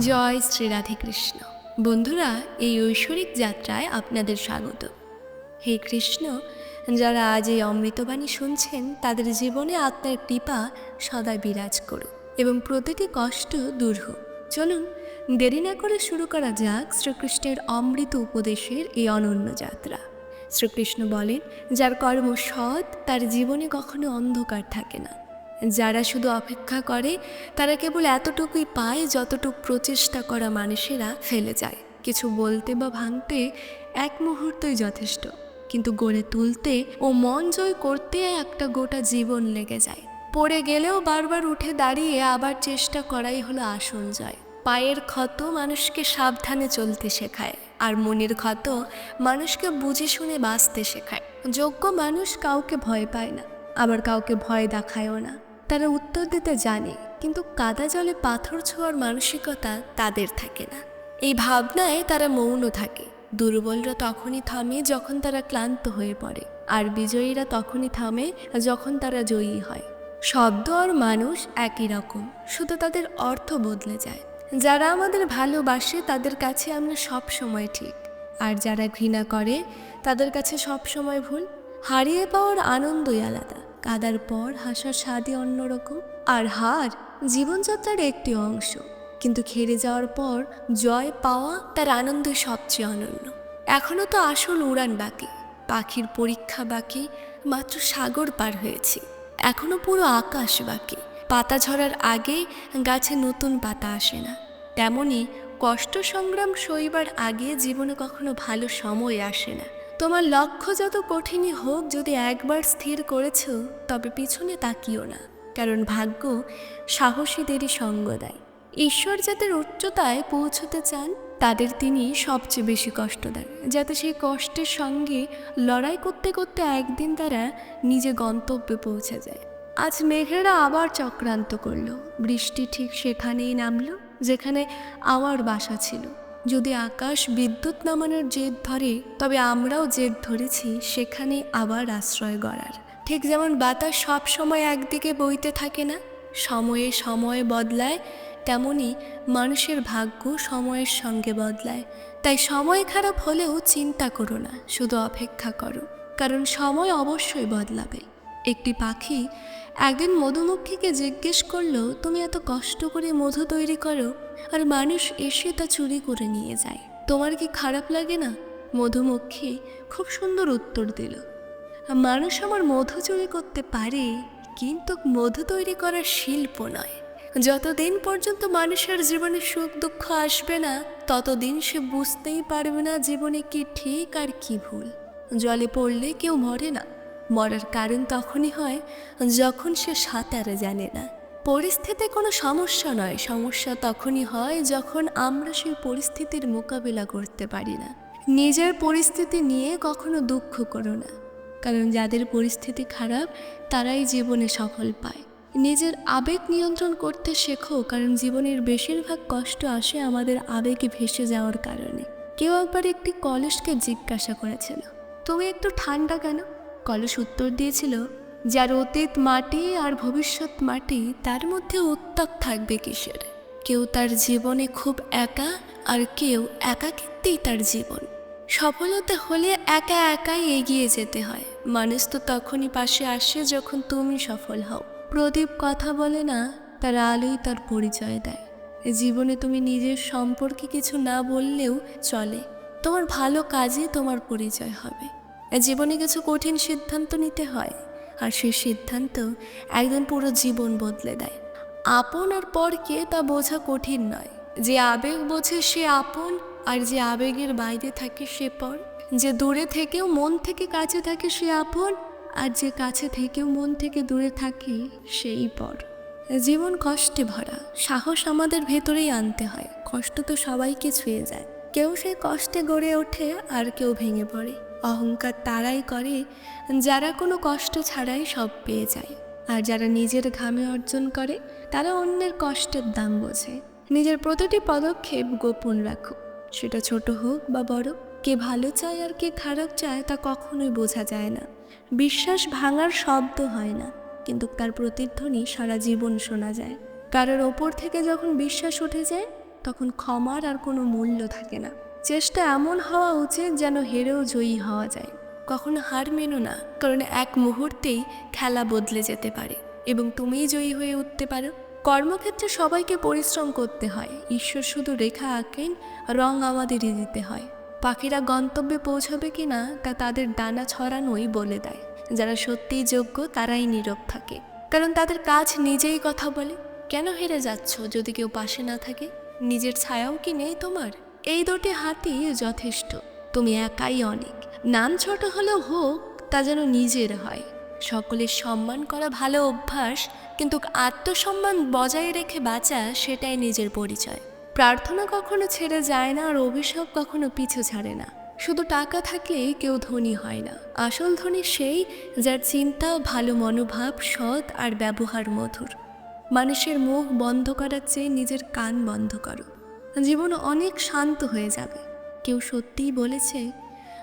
জয় শ্রী রাধে কৃষ্ণ। বন্ধুরা, এই ঐশ্বরিক যাত্রায় আপনাদের স্বাগত। হে কৃষ্ণ, যারা আজ এই অমৃতবাণী শুনছেন, তাদের জীবনে আত্মার কৃপা সদাই বিরাজ করুক এবং প্রতিটি কষ্ট দূর হোক। চলুন, দেরি না করে শুরু করা যাক শ্রীকৃষ্ণের অমৃত উপদেশের এই অনন্য যাত্রা। শ্রীকৃষ্ণ বলেন, যার কর্ম সৎ, তার জীবনে কখনো অন্ধকার থাকে না। যারা শুধু অপেক্ষা করে, তারা কেবল এতটুকুই পায় যতটুকু প্রচেষ্টা করা মানুষেরা ফেলে যায়। কিছু বলতে বা ভাঙতে এক মুহূর্তই যথেষ্ট, কিন্তু গড়ে তুলতে ও মন জয় করতে একটা গোটা জীবন লেগে যায়। পড়ে গেলেও বারবার উঠে দাঁড়িয়ে আবার চেষ্টা করাই হলো আসল জয়। পায়ের ক্ষত মানুষকে সাবধানে চলতে শেখায়, আর মনের ক্ষত মানুষকে বুঝে শুনে বাঁচতে শেখায়। যোগ্য মানুষ কাউকে ভয় পায় না, আবার কাউকে ভয় দেখায়ও না। তারা উত্তর দিতে জানে, কিন্তু কাদা জলে পাথর ছোঁয়ার মানসিকতা তাদের থাকে না। এই ভাবনায় তারা মৌন থাকে। দুর্বলরা তখনই থামে যখন তারা ক্লান্ত হয়ে পড়ে, আর বিজয়ীরা তখনই থামে যখন তারা জয়ী হয়। শব্দ আর মানুষ একই রকম, শুধু তাদের অর্থ বদলে যায়। যারা আমাদের ভালোবাসে তাদের কাছে আমরা সব সময় ঠিক, আর যারা ঘৃণা করে তাদের কাছে সব সময় ভুল। হারিয়ে পাওয়ার আনন্দই আলাদা। কাদার পর হাসার স্বাদই অন্যরকম আর হার জীবনযাত্রার একটি অংশ। কিন্তু খেরে যাওয়ার পর জয় পাওয়া তার আনন্দই সবচেয়ে অনন্য। এখনও তো আসল উড়ান বাকি। পাখির পরীক্ষা বাকি, মাত্র সাগর পার হয়েছি। এখনও পুরো আকাশ বাকি। পাতা ঝরার আগে গাছে নতুন পাতা আসে না। তেমনই কষ্ট সংগ্রাম সইবার আগে জীবনে কখনো ভালো সময় আসে না। তোমার লক্ষ্য যত কঠিনই হোক যদি একবার স্থির করেছ, তবে পিছনে তাকিও না, কারণ ভাগ্য সাহসীদেরই সঙ্গ দেয়। ঈশ্বর যাদের উচ্চতায় পৌঁছতে চান, তাদের তিনি সবচেয়ে বেশি কষ্ট দেন, যাতে সেই কষ্টের সঙ্গে লড়াই করতে করতে একদিন তারা নিজে গন্তব্যে পৌঁছে যায়। আজ মেঘেরা আবার চক্রান্ত করল, বৃষ্টি ঠিক সেখানেই নামলো, যেখানে আমার বাসা ছিল। যদি আকাশ বিদ্যুৎ নামানোর জেদ ধরে, তবে আমরাও জেদ ধরেছি, সেখানে আবার আশ্রয় গড়ার। ঠিক যেমন বাতাস সব সময় একদিকে বইতে থাকে না, সময়ে সময় বদলায়, তেমনি মানুষের ভাগ্য সময়ের সঙ্গে বদলায়। তাই সময় খারাপ হলেও চিন্তা করো না, শুধু অপেক্ষা করো, কারণ সময় অবশ্যই বদলাবে। একটি পাখি একদিন মধুমক্ষীকে জিজ্ঞেস করল, তুমি এত কষ্ট করে মধু তৈরি করো আর মানুষ এসে তা চুরি করে নিয়ে যায়। তোমার কি খারাপ লাগে না? মধুমক্ষী খুব সুন্দর উত্তর দিল। মানুষ আমার মধু চুরি করতে পারে, কিন্তু মধু তৈরি করার শিল্প নয়। যতদিন পর্যন্ত মানুষের জীবনে সুখ দুঃখ আসবে না, ততদিন সে বুঝতেই পারবে না জীবনে কি ঠিক আর কি ভুল। জলে পড়লে কেউ মরে না। মরার কারণ তখনই হয় যখন সে সাঁতারে জানে না। পরিস্থিতি কোনো সমস্যা নয়। সমস্যা তখনই হয় যখন আমরা সেই পরিস্থিতির মোকাবিলা করতে পারি না। নিজের পরিস্থিতি নিয়ে কখনো দুঃখ করো না। কারণ যাদের পরিস্থিতি খারাপ, তারাই জীবনে সফল পায়। নিজের আবেগ নিয়ন্ত্রণ করতে শেখো, কারণ জীবনের বেশিরভাগ কষ্ট আসে আমাদের আবেগে ভেসে যাওয়ার কারণে। কেউ একবার একটি কলসকে জিজ্ঞাসা করেছিল, তুমি একটু ঠান্ডা কেন? কলস উত্তর দিয়েছিল যার অতীত মাটি আর ভবিষ্যৎ মাটি, তার মধ্যে উত্তাপ থাকবে কিসের? কেউ তার জীবনে খুব একা, আর কেউ একাকিত্বেই তার জীবন। সফলতা হলে একা একাই এগিয়ে যেতে হয়। মানুষ তো তখনই পাশে আসে যখন তুমি সফল হও। প্রদীপ কথা বলে না, তার আলোই তার পরিচয় দেয়। জীবনে তুমি নিজের সম্পর্কে কিছু না বললেও চলে। তোমার ভালো কাজে তোমার পরিচয় হবে। জীবনে কিছু কঠিন সিদ্ধান্ত নিতে হয়। আর সেই সিদ্ধান্ত একদিন পুরো জীবন বদলে দেয়। আপন আর পরকে তা বোঝা কঠিন নয়। যে আবেগ বোঝে সে আপন, আর যে আবেগের বাইরে থাকে সে পর। যে দূরে থেকেও মন থেকে কাছে থাকে সে আপন, আর যে কাছে থেকেও মন থেকে দূরে থাকে সেই পর। জীবন কষ্টে ভরা, সাহস আমাদের ভেতরেই আনতে হয়। কষ্ট তো সবাইকে ছুঁয়ে যায়। কেউ সেই কষ্টে গড়ে ওঠে, আর কেউ ভেঙে পড়ে। অহংকার তারাই করে, যারা কোনো কষ্ট ছাড়াই সব পেয়ে যায়। আর যারা নিজের ঘামে অর্জন করে, তারা অন্যের কষ্টের দাম বোঝে। নিজের প্রতিটি পদক্ষেপ গোপন রাখো সেটা ছোট হোক বা বড়, কে ভালো চায় আর কে খারাপ চায় তা কখনোই বোঝা যায় না। বিশ্বাস ভাঙার শব্দ হয় না, কিন্তু তার প্রতিধ্বনি সারা জীবন শোনা যায়। কারোর ওপর থেকে যখন বিশ্বাস উঠে যায়, তখন ক্ষমার আর কোনো মূল্য থাকে না। চেষ্টা এমন হওয়া উচিত যেন হেরেও জয়ী হওয়া যায়। কখনো হার মেনো না, কারণ এক মুহূর্তেই খেলা বদলে যেতে পারে এবং তুমিই জয়ী হয়ে উঠতে পারো। কর্মক্ষেত্রে সবাইকে পরিশ্রম করতে হয়। ঈশ্বর শুধু রেখা আঁকেন, রং আমাদেরই দিতে হয়। পাখিরা গন্তব্যে পৌঁছবে কি না তা তাদের ডানা ছড়ানোই বলে দেয়। যারা সত্যিই যোগ্য, তারাই নীরব থাকে। কারণ তাদের কাজ নিজেই কথা বলে। কেন হেরে যাচ্ছ যদি কেউ পাশে না থাকে? নিজের ছায়াও কি নেই তোমার? এই দুটি হাতই যথেষ্ট, তুমি একাই অনেক। নাম ছোট হলেও হোক, তা যেন নিজের হয়। সকলের সম্মান করা ভালো অভ্যাস, কিন্তু আত্মসম্মান বজায় রেখে বাঁচা সেটাই নিজের পরিচয়। প্রার্থনা কখনো ছেড়ে যায় না, আর অভিশাপ কখনো পিছু ছাড়ে না। শুধু টাকা থাকলেই কেউ ধনী হয় না। আসল ধনী সেই যার চিন্তা, ভালো মনোভাব, সৎ আর ব্যবহার মধুর। মানুষের মুখ বন্ধ করার চেয়ে নিজের কান বন্ধ করো। জীবন অনেক শান্ত হয়ে যাবে। কেউ সত্যিই বলেছে,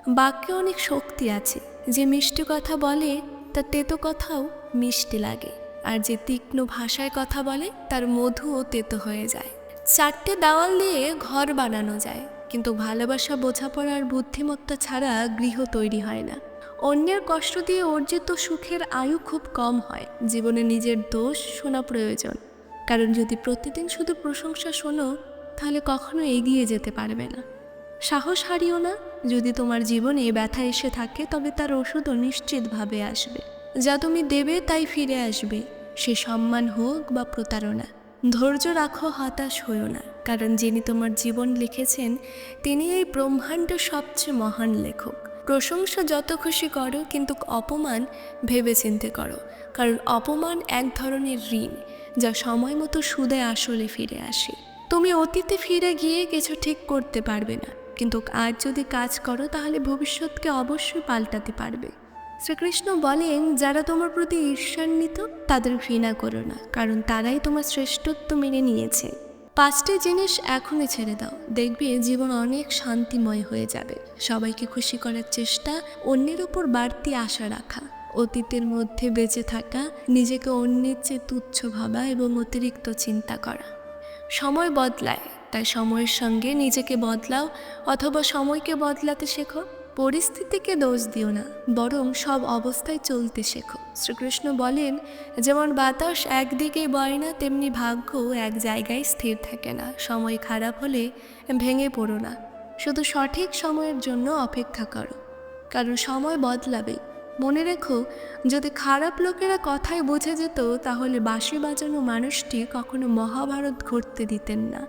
বাক্যে অনেক শক্তি আছে, যে মিষ্টি কথা বলে, তার তেতো কথাও মিষ্টি লাগে, আর যে তীক্ষ্ণ ভাষায় কথা বলে, তার মধুও তেতো হয়ে যায়। চারটে দেওয়াল দিয়ে ঘর বানানো যায়, কিন্তু ভালোবাসা বোঝাপড়ার বুদ্ধিমত্তা ছাড়া গৃহ তৈরি হয় না। অন্যের কষ্ট দিয়ে অর্জিত সুখের আয়ু খুব কম হয়, জীবনে নিজের দোষ শোনা প্রয়োজন। কারণ যদি প্রতিদিন শুধু প্রশংসা শোনো তাহলে কখনো এগিয়ে যেতে পারবে না। সাহস হারিও না, যদি তোমার জীবনে ব্যথা এসে থাকে, তবে তার ওষুধও নিশ্চিতভাবে আসবে। যা তুমি দেবে, তাই ফিরে আসবে। সে সম্মান হোক বা প্রতারণা, ধৈর্য রাখো, হতাশ হইও না। কারণ যিনি তোমার জীবন লিখেছেন, তিনি এই ব্রহ্মাণ্ড সবচেয়ে মহান লেখক। প্রশংসা যত খুশি করো, কিন্তু অপমান ভেবে চিনতে করো। কারণ অপমান এক ধরনের ঋণ, যা সময় মতো সুদে আসলে ফিরে আসে। তুমি অতীতে ফিরে গিয়ে কিছু ঠিক করতে পারবে না। কিন্তু আজ যদি কাজ করো, তাহলে ভবিষ্যৎকে অবশ্যই পাল্টাতে পারবে। শ্রীকৃষ্ণ বলেন, যারা তোমার প্রতি ঈর্ষান্বিত, তাদের ঘৃণা করো না, কারণ তারাই তোমার শ্রেষ্ঠত্ব মেনে নিয়েছে। পাঁচটি জিনিস এখনই ছেড়ে দাও। দেখবে জীবন অনেক শান্তিময় হয়ে যাবে। সবাইকে খুশি করার চেষ্টা, অন্যের উপর বাড়তি আশা রাখা, অতীতের মধ্যে বেঁচে থাকা, নিজেকে অন্যের চেয়ে তুচ্ছ ভাবা এবং অতিরিক্ত চিন্তা করা। সময় বদলায়। তাই সময়ের সঙ্গে নিজেকে বদলাও অথবা সময়কে বদলাতে শেখো। পরিস্থিতিকে দোষ দিও না, বরং সব অবস্থায় চলতে শেখো। শ্রীকৃষ্ণ বলেন, যেমন বাতাস একদিকে বয় না, তেমনি ভাগ্য এক জায়গায় স্থির থাকে না। সময় খারাপ হলে ভেঙে পড়ো না। শুধু সঠিক সময়ের জন্য অপেক্ষা করো। কারণ সময় বদলাবে। মনে রেখো, যদি খারাপ লোকেরা কথায় বুঝে যেত, তাহলে বাঁশি বাজানো মানুষটি কখনো মহাভারত ঘটতে দিতেন না।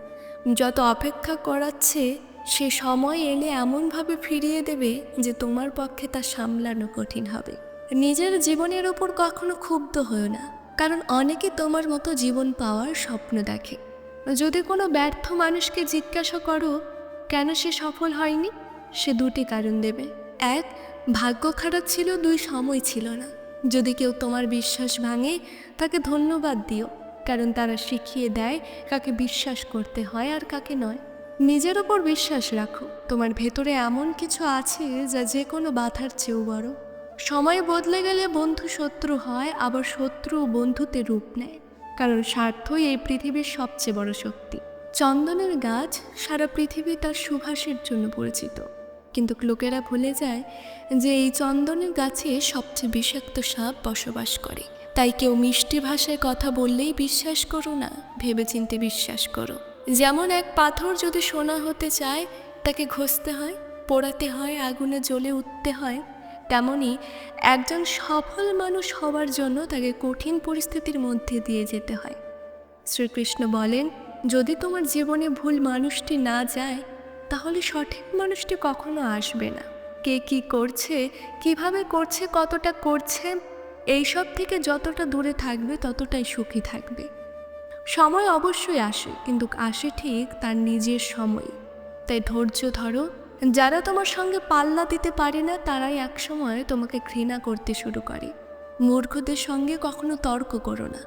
যত অপেক্ষা করাচ্ছে, সে সময় এলে এমনভাবে ফিরিয়ে দেবে যে তোমার পক্ষে তা সামলানো কঠিন হবে। নিজের জীবনের ওপর কখনো ক্ষুব্ধ হও না, কারণ অনেকে তোমার মতো জীবন পাওয়ার স্বপ্ন দেখে। যদি কোনো ব্যর্থ মানুষকে জিজ্ঞাসা করো, কেন সে সফল হয়নি? সে দুটি কারণ দেবে। এক ভাগ্য খারাপ ছিল, দুই সময় ছিল না। যদি কেউ তোমার বিশ্বাস ভাঙে, তাকে ধন্যবাদ দিও, কারণ তারা শিখিয়ে দেয় কাকে বিশ্বাস করতে হয় আর কাকে নয়। নিজের ওপর বিশ্বাস রাখো, তোমার ভেতরে এমন কিছু আছে যা যে কোনো বাধার চেয়েও বড়। সময় বদলে গেলে বন্ধু শত্রু হয়, আবার শত্রু বন্ধুতে রূপ নেয়। কারণ স্বার্থই এই পৃথিবীর সবচেয়ে বড় শক্তি। চন্দনের গাছ সারা পৃথিবী তার সুভাষের জন্য পরিচিত। কিন্তু লোকেরা ভুলে যায় যে এই চন্দনের গাছে সবচেয়ে বিষাক্ত সাপ বসবাস করে। তাই কেউ মিষ্টি ভাষায় কথা বললেই বিশ্বাস করো না, ভেবেচিন্তে বিশ্বাস করো। যেমন এক পাথর যদি সোনা হতে চায়, তাকে ঘষতে হয়, পোড়াতে হয়, আগুনে জ্বলে উঠতে হয় তেমনই একজন সফল মানুষ হওয়ার জন্য তাকে কঠিন পরিস্থিতির মধ্যে দিয়ে যেতে হয়। শ্রীকৃষ্ণ বলেন, যদি তোমার জীবনে ভুল মানুষটি না যায় তাহলে সঠিক মানুষটি কখনো আসবে না। কে কি করছে, কীভাবে করছে, কতটা করছে, এইসব থেকে যতটা দূরে থাকবে, ততটাই সুখী থাকবে। সময় অবশ্যই আসে, কিন্তু আসে ঠিক তার নিজের সময়। তাই ধৈর্য ধরো। যারা তোমার সঙ্গে পাল্লা দিতে পারে না, তারাই একসময় তোমাকে ঘৃণা করতে শুরু করে। মূর্খদের সঙ্গে কখনো তর্ক করো না,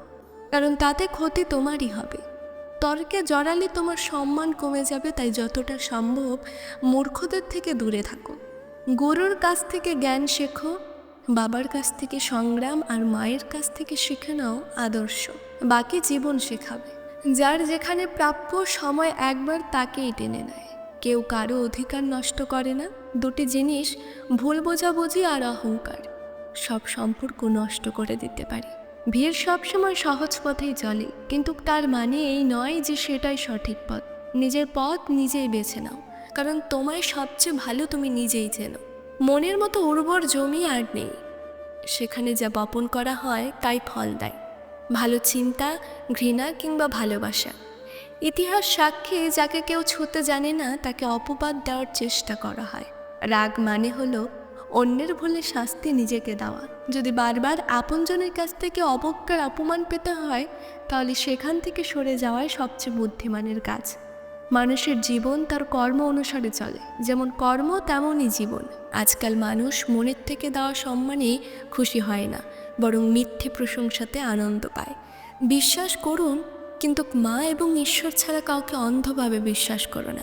কারণ তাতে ক্ষতি তোমারই হবে। তর্কে জড়ালে তোমার সম্মান কমে যাবে, তাই যতটা সম্ভব মূর্খদের থেকে দূরে থাকো। গুরুর কাছ থেকে জ্ঞান শেখো, বাবার কাছ থেকে সংগ্রাম আর মায়ের কাছ থেকে শিখে নাও আদর্শ। বাকি জীবন শেখাবে। যার যেখানে প্রাপ্য সময় একবার তাকেই টেনে নেয়। কেউ কারও অধিকার নষ্ট করে না। দুটি জিনিস, ভুল বোঝাবুঝি আর অহংকার। সব সম্পর্ক নষ্ট করে দিতে পারে। ভিড় সবসময় সহজ পথেই চলে, কিন্তু তার মানে এই নয় যে সেটাই সঠিক পথ। নিজের পথ নিজেই বেছে নাও, কারণ তোমায় সবচেয়ে ভালো তুমি নিজেই চেনো। মনের মতো উর্বর জমি আর নেই। সেখানে যা বপন করা হয়, তাই ফল দেয়। ভালো চিন্তা, ঘৃণা কিংবা ভালোবাসা। ইতিহাস সাক্ষী, যাকে কেউ ছুতে জানে না, তাকে অপবাদ দেওয়ার চেষ্টা করা হয়। রাগ মানে হলো অন্যের ভুলে শাস্তি নিজেকে দেওয়া। যদি বারবার আপনজনের কাছ থেকে অবজ্ঞার অপমান পেতে হয়, তাহলে সেখান থেকে সরে যাওয়াই সবচেয়ে বুদ্ধিমানের কাজ। মানুষের জীবন তার কর্ম অনুসারে চলে, যেমন কর্ম তেমনই জীবন। আজকাল মানুষ মনের থেকে দেওয়া সম্মানে খুশি হয় না, বরং মিথ্যে প্রশংসাতে আনন্দ পায়। বিশ্বাস করুন, কিন্তু মা এবং ঈশ্বর ছাড়া কাউকে অন্ধভাবে বিশ্বাস করো না।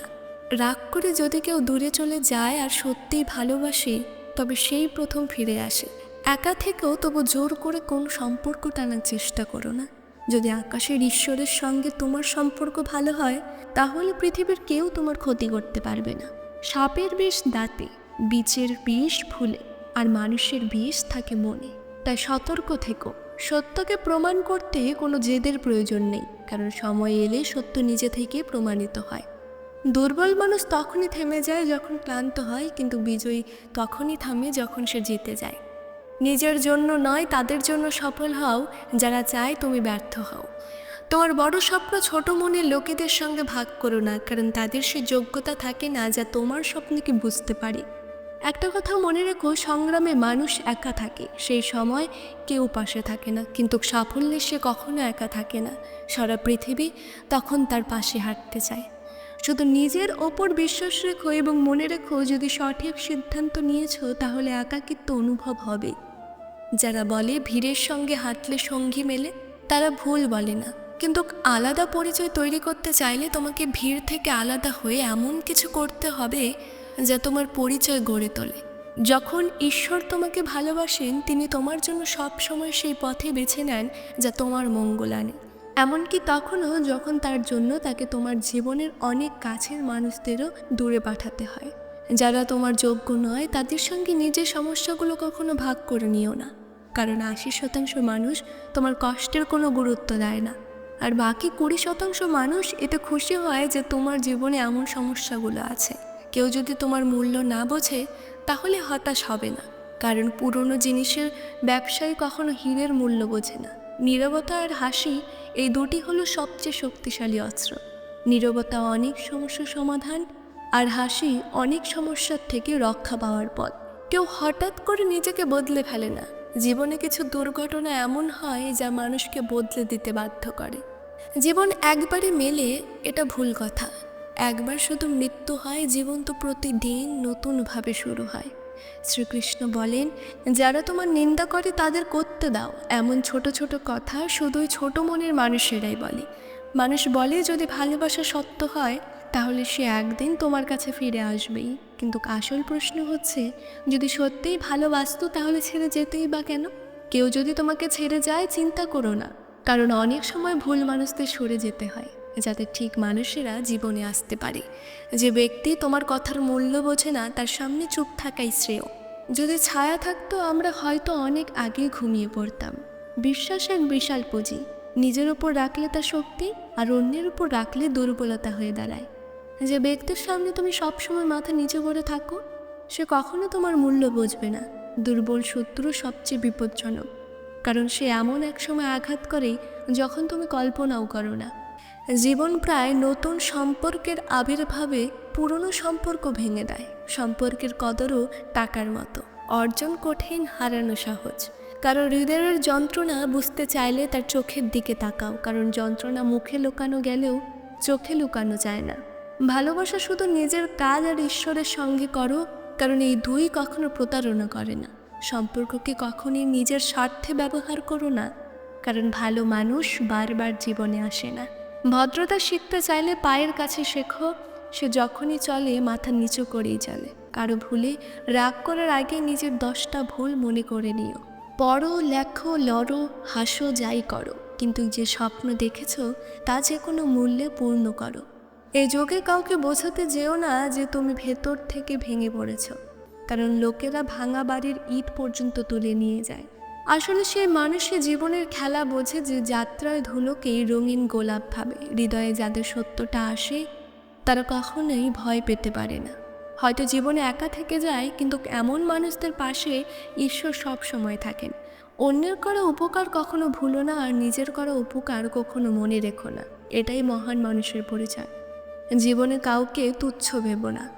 রাগ করে যদি কেউ দূরে চলে যায় আর সত্যিই ভালোবাসে তবে সেই প্রথম ফিরে আসে। একা থেকেও তবু জোর করে কোন সম্পর্ক টানার চেষ্টা করো না। যদি আকাশের ঈশ্বরের সঙ্গে তোমার সম্পর্ক ভালো হয়, তাহলে পৃথিবীর কেউ তোমার ক্ষতি করতে পারবে না। সাপের বিষ দাঁতে বীচের বিষ ফুলে আর মানুষের বিষ থাকে মনে। তাই সতর্ক থেকো। সত্যকে প্রমাণ করতে কোনো জেদের প্রয়োজন নেই, কারণ সময় এলে সত্য নিজে থেকে প্রমাণিত হয়। দুর্বল মানুষ তখনই থেমে যায় যখন ক্লান্ত হয়, কিন্তু বিজয়ী তখনই থামে যখন সে জিতে যায়। নিজের জন্য নয়, তাদের জন্য সফল হও, যারা চায় তুমি ব্যর্থ হও। তোমার বড় স্বপ্ন ছোট মনের লোকেদের সঙ্গে ভাগ করো না, কারণ তাদের সে যোগ্যতা থাকে না যা তোমার স্বপ্নকে বুঝতে পারে। একটা কথা মনে রেখো, সংগ্রামে মানুষ একা থাকে, সেই সময় কেউ পাশে থাকে না, কিন্তু সাফল্যে সে কখনো একা থাকে না। সারা পৃথিবী তখন তার পাশে হাঁটতে চায়। শুধু নিজের ওপর বিশ্বাস রেখো এবং মনে রেখো, যদি সঠিক সিদ্ধান্ত নিয়েছো, তাহলে একাকিত্ব অনুভব হবে। যারা বলে ভিড়ের সঙ্গে হাঁটলে সঙ্গী মেলে, তারা ভুল বলে না। কিন্তু আলাদা পরিচয় তৈরি করতে চাইলে তোমাকে ভিড় থেকে আলাদা হয়ে এমন কিছু করতে হবে, যা তোমার পরিচয় গড়ে তোলে। যখন ঈশ্বর তোমাকে ভালোবাসেন, তিনি তোমার জন্য সব সময় সেই পথে বেছে নেন, যা তোমার মঙ্গল আনে। এমনকি তখনও যখন তার জন্য তাকে তোমার জীবনের অনেক কাছের মানুষদেরও দূরে পাঠাতে হয়। যারা তোমার যোগ্য নয়, তাদের সঙ্গে নিজের সমস্যাগুলো কখনো ভাগ করে নিও না। কারণ আশি শতাংশ মানুষ তোমার কষ্টের কোনো গুরুত্ব দেয় না। আর বাকি কুড়ি শতাংশ মানুষ এতে খুশি হয় যে তোমার জীবনে এমন সমস্যাগুলো আছে। কেউ যদি তোমার মূল্য না বোঝে, তাহলে হতাশ হবে না। কারণ পুরনো জিনিসের ব্যবসায়ী কখনো হীরের মূল্য বোঝে না। নীরবতা আর হাসি এই দুটি হলো সবচেয়ে শক্তিশালী অস্ত্র। নীরবতা অনেক সমস্যা সমাধান আর হাসি অনেক সমস্যার থেকে রক্ষা পাওয়ার পথ। কেউ হঠাৎ করে নিজেকে বদলে ফেলে না। জীবনে কিছু দুর্ঘটনা এমন হয় যা মানুষকে বদলে দিতে বাধ্য করে। জীবন একবারে মেলে এটা ভুল কথা। একবার শুধু মৃত্যু হয়, জীবন তো প্রতিদিন নতুনভাবে শুরু হয়। শ্রীকৃষ্ণ বলেন, যারা তোমার নিন্দা করে তাদের করতে দাও। এমন ছোট ছোট কথা শুধুই ছোট মনের মানুষেরাই বলে। মানুষ বলে, যদি ভালোবাসা সত্য হয়, তাহলে সে একদিন তোমার কাছে ফিরে আসবেই। কিন্তু আসল প্রশ্ন হচ্ছে, যদি সত্যিই ভালোবাসতো, তাহলে ছেড়ে যেতেই বা কেন? কেউ যদি তোমাকে ছেড়ে যায়, চিন্তা করো না। কারণ অনেক সময় ভুল মানুষদের সরে যেতে হয়। যাতে ঠিক মানুষেরা জীবনে আসতে পারে। যে ব্যক্তি তোমার কথার মূল্য বোঝে না, তার সামনে চুপ থাকাই শ্রেয়। যদি ছায়া থাকতো, আমরা হয়তো অনেক আগে ঘুমিয়ে পড়তাম। বিশ্বাস এক বিশাল পুঁজি। নিজের উপর রাখলে তা শক্তি, আর অন্যের উপর রাখলে দুর্বলতা হয়ে দাঁড়ায়। যে ব্যক্তির সামনে তুমি সবসময় মাথা নিচু করে থাকো, সে কখনো তোমার মূল্য বুঝবে না। দুর্বল শত্রু সবচেয়ে বিপজ্জনক। কারণ সে এমন এক সময় আঘাত করে যখন তুমি কল্পনাও করো না। জীবন প্রায় নতুন সম্পর্কের আবির্ভাবে পুরনো সম্পর্ক ভেঙে দেয়। সম্পর্কের কদরও টাকার মতো। অর্জন কঠিন, হারানো সহজ। কারণ হৃদয়ের যন্ত্রণা বুঝতে চাইলে তার চোখের দিকে তাকাও। কারণ যন্ত্রণা মুখে লুকানো গেলেও চোখে লুকানো যায় না। ভালোবাসা শুধু নিজের কাজ আর ঈশ্বরের সঙ্গে করো, কারণ এই দুই কখনো প্রতারণা করে না। সম্পর্ককে কখনই নিজের স্বার্থে ব্যবহার করো না, কারণ ভালো মানুষ বারবার জীবনে আসে না। ভদ্রতা শিখতে চাইলে পায়ের কাছে শেখো, সে যখনই চলে মাথা নিচু করেই চলে। কারও ভুলে রাগ করার আগে নিজের দশটা ভুল মনে করে নিও। পড়ো, লেখো, লড়ো, হাসো, যাই করো। কিন্তু যে স্বপ্ন দেখেছ, তা যে কোনো মূল্যে পূর্ণ করো। এই যোগে কাউকে বোঝাতে যেও না যে তুমি ভেতর থেকে ভেঙে পড়েছ। কারণ লোকেরা ভাঙা বাড়ির ইট পর্যন্ত তুলে নিয়ে যায়। আসলে সেই মানুষের জীবনের খেলা বোঝে যে যাত্রায় ধুলোকেই রঙিন গোলাপ ভাবে। হৃদয়ে যাদের সত্যটা আসে, তারা কখনোই ভয় পেতে পারে না। হয়তো জীবনে একা থেকে যায়, কিন্তু এমন মানুষদের পাশে ঈশ্বর সব সময় থাকেন। অন্যের করা উপকার কখনো ভুলো না, আর নিজের করা উপকার কখনো মনে রেখো না। এটাই মহান মানুষের পরিচয়। জীবনে কাউকে তুচ্ছ ভেবো না।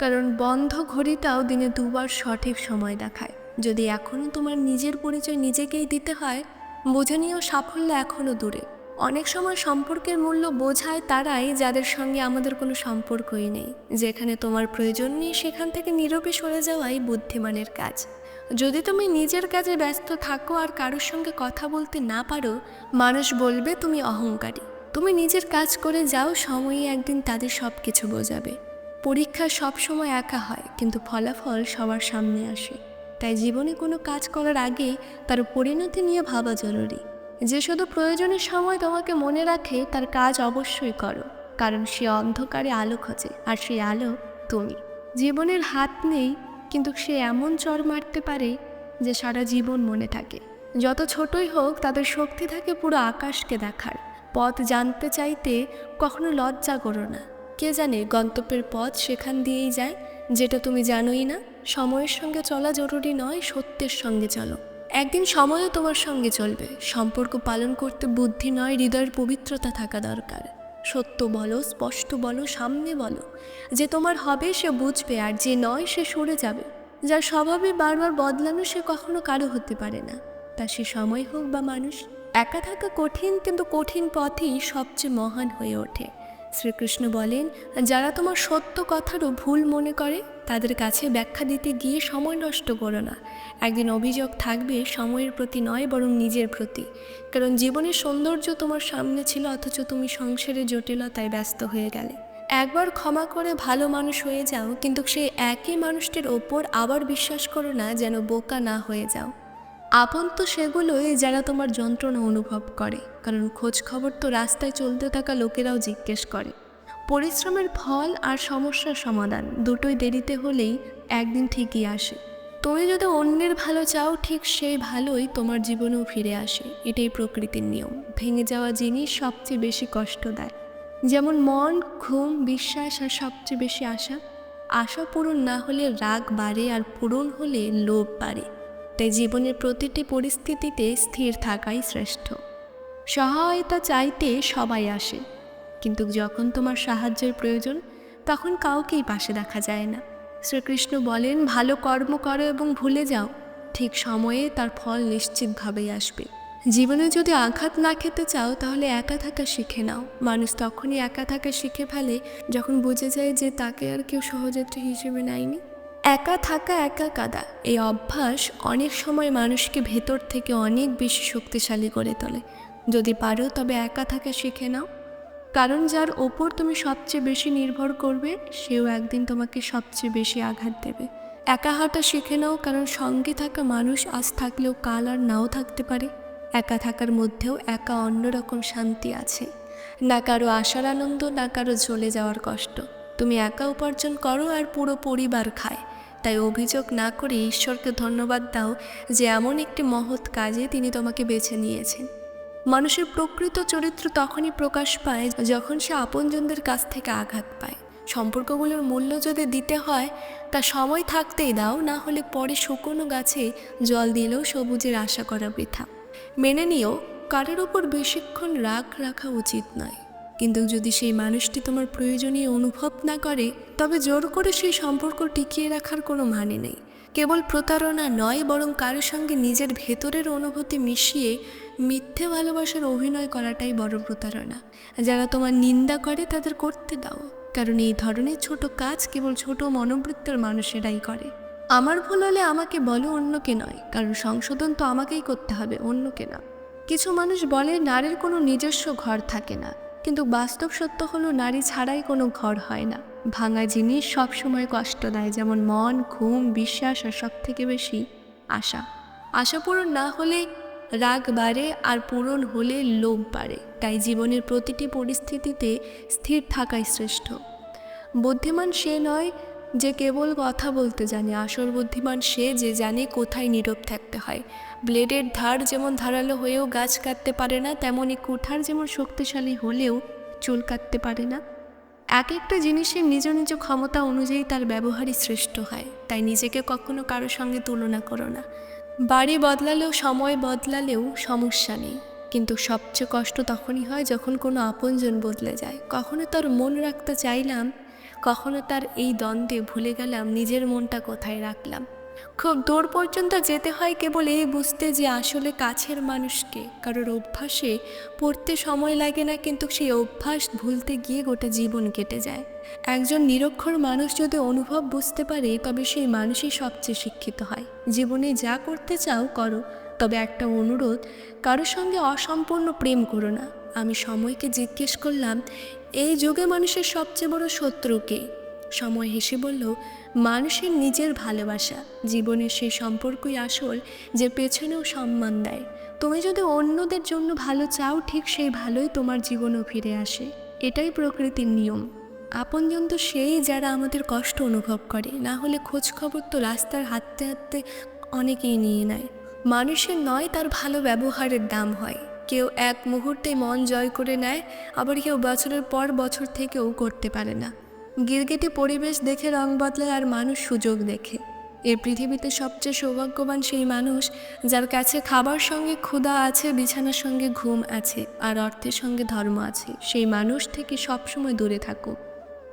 কারণ বন্ধ ঘড়িটাও দিনে দুবার সঠিক সময় দেখায়। যদি এখনও তোমার নিজের পরিচয় নিজেকেই দিতে হয় বোঝে নিয়েও সাফল্য এখনও দূরে। অনেক সময় সম্পর্কের মূল্য বোঝায় তারাই যাদের সঙ্গে আমাদের কোনো সম্পর্কই নেই। যেখানে তোমার প্রয়োজন নেই, সেখান থেকে নীরবে সরে যাওয়াই বুদ্ধিমানের কাজ। যদি তুমি নিজের কাজে ব্যস্ত থাকো আর কারোর সঙ্গে কথা বলতে না পারো, মানুষ বলবে তুমি অহংকারী। তুমি নিজের কাজ করে যাও, সময়ই একদিন তাদের সব কিছু বোঝাবে। পরীক্ষা সব সময় একা হয়, কিন্তু ফলাফল সবার সামনে আসে। তাই জীবনে কোনো কাজ করার আগে তার পরিণতি নিয়ে ভাবা জরুরি। যে শুধু প্রয়োজনের সময় তোমাকে মনে রাখে, তার কাজ অবশ্যই করো, কারণ সে অন্ধকারে আলো খোঁজে, আর সেই আলো তুমি। জীবনের হাত নেই, কিন্তু সে এমন চর মারতে পারে যে সারা জীবন মনে থাকে। যত ছোটই হোক, তাদের শক্তি থাকে পুরো আকাশকে দেখার। পথ জানতে চাইতে কখনো লজ্জা করো না। কে জানে গন্তব্যের পথ সেখান দিয়েই যায় যেটা তুমি জানোই না, সময়ের সঙ্গে চলা জরুরি নয়, সত্যের সঙ্গে চলো। একদিন সময়ও তোমার সঙ্গে চলবে। সম্পর্ক পালন করতে বুদ্ধি নয়, হৃদয়ের পবিত্রতা থাকা দরকার। সত্য বলো, স্পষ্ট বলো, সামনে বলো। যে তোমার হবে সে বুঝবে, আর যে নয় সে সরে যাবে। যার স্বভাবে বারবার বদলানো সে কখনো কারও হতে পারে না। তা সে সময় হোক বা মানুষ, একা থাকা কঠিন কিন্তু কঠিন পথই সবচেয়ে মহান হয়ে ওঠে। শ্রীকৃষ্ণ বলেন, যারা তোমার সত্য কথারও ভুল মনে করে, তাদের কাছে ব্যাখ্যা দিতে গিয়ে সময় নষ্ট করো না। একদিন অভিযোগ থাকবে সময়ের প্রতি নয়, বরং নিজের প্রতি। কারণ জীবনের সৌন্দর্য তোমার সামনে ছিল, অথচ তুমি সংসারের জটিলতায় ব্যস্ত হয়ে গেলে। একবার ক্ষমা করে ভালো মানুষ হয়ে যাও, কিন্তু সেই একই মানুষটির ওপর আবার বিশ্বাস করো না, যেন বোকা না হয়ে যাও। আপন তো সেগুলোই যারা তোমার যন্ত্রণা অনুভব করে। কারণ খোঁজ খবর তো রাস্তায় চলতে থাকা লোকেরাও জিজ্ঞেস করে। পরিশ্রমের ফল আর সমস্যার সমাধান দুটোই দেরিতে হলেই একদিন ঠিকই আসে। তুমি যদি অন্যের ভালো চাও, ঠিক সেই ভালোই তোমার জীবনেও ফিরে আসে। এটাই প্রকৃতির নিয়ম। ভেঙে যাওয়া জিনিস সবচেয়ে বেশি কষ্ট দেয় যেমন মন, ঘুম, বিশ্বাস আর সবচেয়ে বেশি আশা। আশা পূরণ না হলে রাগ বাড়ে আর পূরণ হলে লোভ বাড়ে। তাই জীবনের প্রতিটি পরিস্থিতিতে স্থির থাকাই শ্রেষ্ঠ। সহায়তা চাইতে সবাই আসে। কিন্তু যখন তোমার সাহায্যের প্রয়োজন, তখন কাউকেই পাশে দেখা যায় না। শ্রীকৃষ্ণ বলেন, ভালো কর্ম করো এবং ভুলে যাও। ঠিক সময়ে তার ফল নিশ্চিতভাবেই আসবে। জীবনে যদি আঘাত না খেতে চাও, তাহলে একা থাকা শিখে নাও। মানুষ তখনই একা থাকা শিখে ফেলে, যখন বুঝে যায় যে তাকে আর কেউ সহযাত্রী হিসেবে নেয়নি। একা থাকা একা কাদা, এই অভ্যাস অনেক সময় মানুষকে ভেতর থেকে অনেক বেশি শক্তিশালী করে তোলে। যদি পারো তবে একা থাকা শিখে নাও। কারণ যার ওপর তুমি সবচেয়ে বেশি নির্ভর করবে, সেও একদিন তোমাকে সবচেয়ে বেশি আঘাত দেবে। একা হাঁটা শিখে নাও, কারণ সঙ্গে থাকা মানুষ আজ থাকলেও কাল আর নাও থাকতে পারে। একা থাকার মধ্যেও একা অন্যরকম শান্তি আছে। না কারও আসার আনন্দ, না কারও চলে যাওয়ার কষ্ট। তুমি একা উপার্জন করো আর পুরো পরিবার খায়। তাই অভিযোগ না করে ঈশ্বরকে ধন্যবাদ দাও যে এমন একটি মহৎ কাজে তিনি তোমাকে বেছে নিয়েছেন। মানুষের প্রকৃত চরিত্র তখনই প্রকাশ পায় যখন সে আপনজনদের কাছ থেকে আঘাত পায়। সম্পর্কগুলোর মূল্য যদি দিতে হয়, তা সময় থাকতেই দাও, না হলে পরে শুকনো গাছে জল দিলেও সবুজের আশা করা বৃথা। মেনে নিও, কারোর ওপর বেশিক্ষণ রাগ রাখা উচিত নয়। কিন্তু যদি সেই মানুষটি তোমার প্রয়োজনীয় অনুভব না করে, তবে জোর করে সেই সম্পর্ক টিকিয়ে রাখার কোনো মানে নেই। কেবল প্রতারণা নয়, বরং কারোর সঙ্গে নিজের ভেতরের অনুভূতি মিশিয়ে মিথ্যে ভালোবাসার অভিনয় করাটাই বড় প্রতারণা। যারা তোমার নিন্দা করে, তাদের করতে দাও, কারণ এই ধরনের ছোট কাজ কেবল ছোট মনোবৃত্তের মানুষেরাই করে। আমার ভুল হলে আমাকে বলো অন্যকে নয়, কারণ সংশোধন তো আমাকেই করতে হবে, অন্যকে না। কিছু মানুষ বলে, নারীর কোনো নিজস্ব ঘর থাকে না। কিন্তু বাস্তব সত্য হলো নারী ছাড়াই কোনো ঘর হয় না। ভাঙা জিনিস সবসময় কষ্ট দেয়, যেমন মন, ঘুম, বিশ্বাস আর সব থেকে বেশি আশা। আশা পূরণ না হলে রাগ বাড়ে আর পূরণ হলে লোভ বাড়ে। তাই জীবনের প্রতিটি পরিস্থিতিতে স্থির থাকাই শ্রেষ্ঠ। বুদ্ধিমান সে নয় যে কেবল কথা বলতে জানে, আসল বুদ্ধিমান সে যে জানে কোথায় নীরব থাকতে হয়। ব্লেডের ধার যেমন ধারালো হয়েও গাছ কাটতে পারে না তেমনই কুঠার যেমন শক্তিশালী হলেও চুল কাটতে পারে না। এক একটা জিনিসের নিজ নিজ ক্ষমতা অনুযায়ী তার ব্যবহারই শ্রেষ্ঠ হয়, তাই নিজেকে কখনো কারও সঙ্গে তুলনা করো না। বাড়ি বদলালেও, সময় বদলালেও সমস্যা নেই, কিন্তু সবচেয়ে কষ্ট তখনই হয় যখন কোনো আপনজন বদলে যায়। কখনো তার মন রাখতে চাইলাম কখনো তার এই দ্বন্দ্বে ভুলে গেলাম, নিজের মনটা কোথায় রাখলাম? খুব দূর পর্যন্ত যেতে হয় কেবল এই বুঝতে যে আসলে কাছের মানুষকে, কারোর অভ্যাসে পড়তে সময় লাগে না, কিন্তু সেই অভ্যাস ভুলতে গিয়ে গোটা জীবন কেটে যায়। একজন নিরক্ষর মানুষ যদি অনুভব বুঝতে পারে, তবে সেই মানুষই সবচেয়ে শিক্ষিত হয়। জীবনে যা করতে চাও করো, তবে একটা অনুরোধ, কারোর সঙ্গে অসম্পূর্ণ প্রেম করো না। আমি সময়কে জিজ্ঞেস করলাম এই যুগে মানুষের সবচেয়ে বড় শত্রুকে সময় হেসে বলল, মানুষের নিজের ভালোবাসা। জীবনের সেই সম্পর্কই আসল যে পেছনেও সম্মান দেয়। তুমি যদি অন্যদের জন্য ভালো চাও, ঠিক সেই ভালোই তোমার জীবনও ফিরে আসে। এটাই প্রকৃতির নিয়ম। আপনজন তো সেই যারা আমাদের কষ্ট অনুভব করে। না হলে খোঁজ খবর তো রাস্তার হাঁটতে হাঁটতে অনেকেই নিয়ে নেয়। মানুষের নয়, তার ভালো ব্যবহারের দাম হয়। কেউ এক মুহূর্তে মন জয় করে নেয়, আবার কেউ বছরের পর বছর থেকেও করতে পারে না। গিরগিটি পরিবেশ দেখে রং বদলায় আর মানুষ সুযোগ দেখে। এ পৃথিবীতে সবচেয়ে সৌভাগ্যবান সেই মানুষ, যার কাছে খাবার সঙ্গে ক্ষুধা আছে, বিছানার সঙ্গে ঘুম আছে, আর অর্থের সঙ্গে ধর্ম আছে, সেই মানুষ থেকে সবসময় দূরে থাকুক।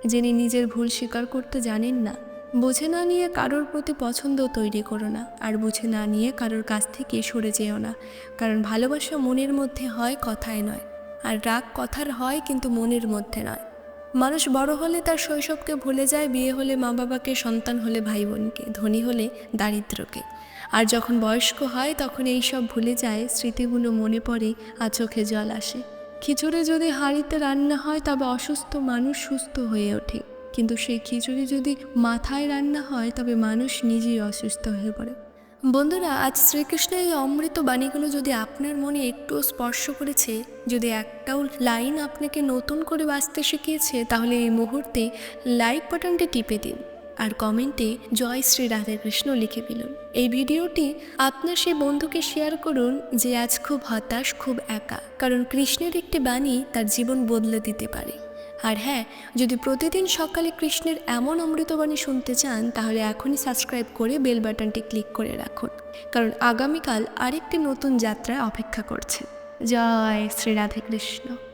যিনি নিজের ভুল স্বীকার করতে জানেন না বুঝে না নিয়ে কারোর প্রতি পছন্দ তৈরি করো না, আর বুঝে না নিয়ে কারোর কাছ থেকে সরে যেও না, কারণ ভালোবাসা মনের মধ্যে হয়, কথায় নয়, আর রাগ কথার হয় কিন্তু মনের মধ্যে নয়। মানুষ বড় হলে তার শৈশবকে ভুলে যায়, বিয়ে হলে মা বাবাকে সন্তান হলে ভাই বোনকে ধনী হলে দারিদ্রকে। আর যখন বয়স্ক হয়, তখন এই সব ভুলে যায়, স্মৃতিগুলো মনে পড়ে, আর চোখে জল আসে। খিচুড়ি যদি হাঁড়িতে রান্না হয়, তবে অসুস্থ মানুষ সুস্থ হয়ে ওঠে। কিন্তু সেই খিচুড়ি যদি মাথায় রান্না হয়, তবে মানুষ নিজেই অসুস্থ হয়ে পড়ে। বন্ধুরা, আজ শ্রীকৃষ্ণের এই অমৃত বাণীগুলো যদি আপনার মনে একটুও স্পর্শ করেছে, যদি একটাও লাইন আপনাকে নতুন করে বাঁচতে শিখিয়েছে, তাহলে এই মুহূর্তে লাইক বাটনটি টিপে দিন আর কমেন্টে জয় শ্রী রাধাকৃষ্ণ লিখে দিলুন এই ভিডিওটি আপনার সেই বন্ধুকে শেয়ার করুন যে আজ খুব হতাশ, খুব একা। কারণ কৃষ্ণের একটি বাণী তার জীবন বদলে দিতে পারে। আর হ্যাঁ যদি প্রতিদিন সকালে কৃষ্ণের এমন অমৃতবাণী শুনতে চান, তাহলে এখনই সাবস্ক্রাইব করে বেল বাটনটি ক্লিক করে রাখুন। কারণ আগামীকাল আরেকটি নতুন যাত্রা অপেক্ষা করছে। জয় শ্রী রাধে কৃষ্ণ।